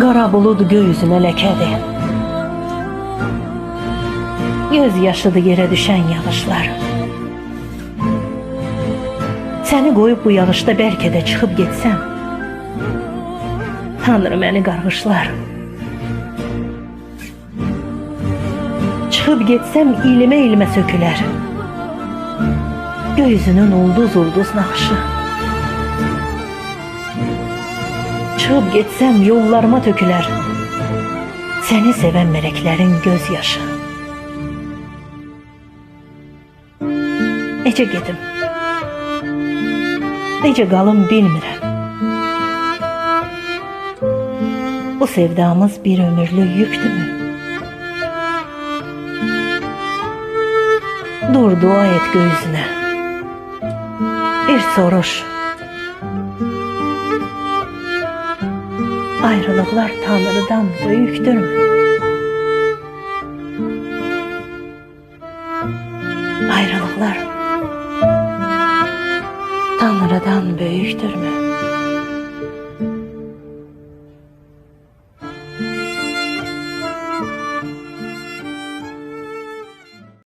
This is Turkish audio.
Kara bulut göğsüne lekedi. Göz yaşıdı yere düşen yağışlar. Seni koyup bu yağışta belki de çıkıp gitsem. Tanrı beni qarğışlar. Çıkıp gitsem ilime ilime söküler. Göğsünün ulduz ulduz nakışı. Çıkıp gitsem yollarıma töküler. Seni seven meleklerin gözyaşı. Necə gedim? Necə qalım bilmirəm. Bu sevdamız bir ömürlük yüktürmü? Dur dua et göğsüne. Bir soruş. Ayrılıklar Tanrı'dan büyüktür mü? Ayrılıklar Tanrı'dan büyüktür mü?